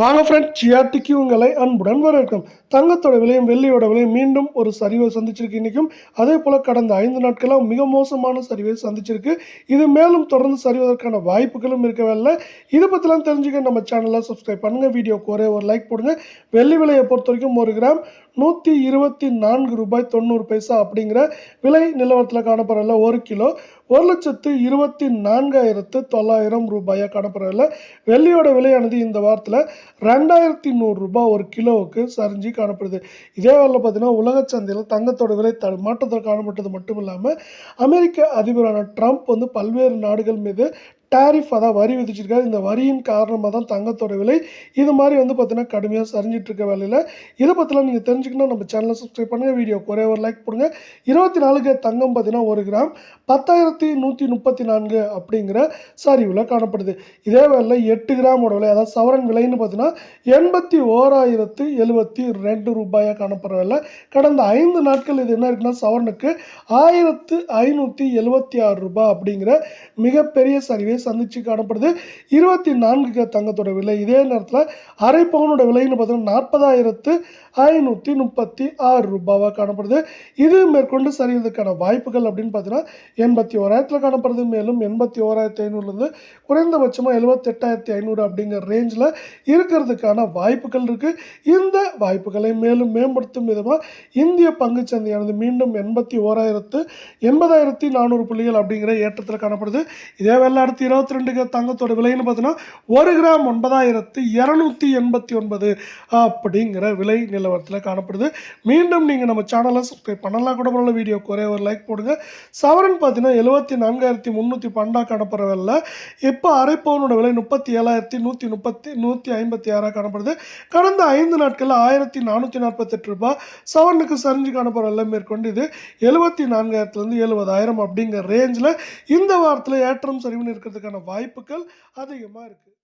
வாங்க ஃப்ரெண்ட் ஜிஆர்டிக்கு உங்களை அன்புடன் வரவேற்கும். தங்கத்தோட விலையும் வெள்ளியோட விலையும் மீண்டும் ஒரு சரிவை சந்திச்சிருக்கு இன்றைக்கும் அதே போல் கடந்த ஐந்து நாட்களாக மிக மோசமான சரிவை சந்திச்சிருக்கு. இது மேலும் தொடர்ந்து சரிவதற்கான வாய்ப்புகளும் இருக்கவில்லை இதை பற்றிலாம் தெரிஞ்சுக்க நம்ம சேனலை சப்ஸ்கிரைப் பண்ணுங்கள் வீடியோக்கு ஒரே ஒரு லைக் போடுங்க. வெள்ளி விலையை பொறுத்த வரைக்கும் ஒரு கிராம் நூற்றி இருபத்தி நான்கு ரூபாய் தொண்ணூறு பைசா அப்படிங்கிற விலை நிலவரத்தில் காணப்படுறதில்ல ஒரு கிலோ. ஒரு லட்சத்து இருபத்தி நான்காயிரத்து தொள்ளாயிரம் ரூபாயாக காணப்படுறதில்ல வெள்ளியோட விலையானது இந்த வாரத்தில் ரெண்டாயிரத்தி நூறுரூபா ஒரு கிலோவுக்கு சரிஞ்சு காணப்படுது. இதே வேலை பார்த்தீங்கன்னா உலக சந்தையில் தங்கத்தோட விலை த மாற்றத்தில் காணப்பட்டது மட்டும் இல்லாமல் அமெரிக்க அதிபரான ட்ரம்ப் வந்து பல்வேறு நாடுகள் மீது டேரிஃப் அதான் வரி விதிச்சிருக்காரு. இந்த வரியின் காரணமாக தான் தங்கத்தோட விலை இது மாதிரி வந்து பார்த்தீங்கன்னா கடுமையாக சரிஞ்சிட்டு இருக்க வேலையில். இதை பற்றிலாம் நீங்கள் தெரிஞ்சுக்கணும் நம்ம சேனலை சப்ஸ்கிரைப் பண்ணுங்கள் வீடியோ குறைய ஒரு லைக் போடுங்க இருபத்தி நாலுக்கு தங்கம் பார்த்தீங்கன்னா ஒரு கிராம் பத்தாயிரத்தி நூற்றி முப்பத்தி நான்கு அப்படிங்கிற சரிவில் காணப்படுது. இதே வேலையில் எட்டு கிராமோட விலை அதாவது சவரன் விலைன்னு பார்த்தீங்கன்னா எண்பத்தி ஓராயிரத்து எழுபத்தி ரெண்டு ரூபாயாக காணப்படுற வேலை. கடந்த ஐந்து நாட்கள் இது என்ன இருக்குன்னா சவரனுக்கு ஆயிரத்து ஐநூற்றி எழுபத்தி ஆறு ரூபாய் அப்படிங்கிற மிகப்பெரிய சரிவை சந்திச்சு காணப்படுது. இருபத்தி நான்கு தங்கத்தோட விலை இதே நேரத்தில் அரை பவுனோட விலைன்னு பார்த்தீங்கன்னா நாற்பதாயிரத்து ஐநூற்றி முப்பத்தி ஆறு ரூபாவாக காணப்படுது. இது மேற்கொண்டு சரிவதற்கான வாய்ப்புகள் அப்படின்னு பார்த்தீங்கன்னா எண்பத்தி ஓராயிரத்தில் காணப்படுது. மேலும் எண்பத்தி ஓராயிரத்தி ஐநூறுலேருந்து குறைந்தபட்சமாக எழுபத்தெட்டாயிரத்தி ஐநூறு அப்படிங்கிற ரேஞ்சில் இருக்கிறதுக்கான வாய்ப்புகள் இருக்குது இந்த வாய்ப்புகளை மேலும் மேம்படுத்தும் விதமாக இந்திய பங்குச்சந்தையானது மீண்டும் எண்பத்தி ஓராயிரத்து எண்பதாயிரத்தி நானூறு புள்ளிகள் அப்படிங்கிற ஏற்றத்தில் காணப்படுது. இதே வேலை அடுத்து இருபத்தி ரெண்டுக்கு தங்கத்தோட விலைன்னு பார்த்தீங்கன்னா ஒரு கிராம் ஒன்பதாயிரத்து இரநூத்தி எண்பத்தி ஒன்பது அப்படிங்கிற விலை நிலவரத்தில் காணப்படுது. மீண்டும் நீங்கள் நம்ம சேனலை சப்ஸ்கிரைப் பண்ணலாம். கூட பரவாயில்ல வீடியோக்கு ஒரே ஒரு லைக் போடுங்க. சவரன் பார்த்தீங்கன்னா எழுபத்தி நான்காயிரத்தி முந்நூற்றி பன்னெண்டாக காணப்படுற விலை இப்போ அரை பவுனோட விலை முப்பத்தி ஏழாயிரத்தி நூற்றி முப்பத்தி நூற்றி ஐம்பத்தி ஆறாக காணப்படுது. கடந்த ஐந்து நாட்களில் ஆயிரத்தி நானூற்றி நாற்பத்தெட்டு ரூபாய் சவரனுக்கு சரிஞ்சு காணப்படுற விலை மேற்கொண்டு இது. எழுபத்தி நான்காயிரத்துலேருந்து எழுபதாயிரம் அப்படிங்கிற ரேஞ்சில் இந்த வாரத்தில் ஏற்றம் சரிவுன்னு வர்றதுக்கான வாய்ப்புகள் அதிகமாக இருக்குது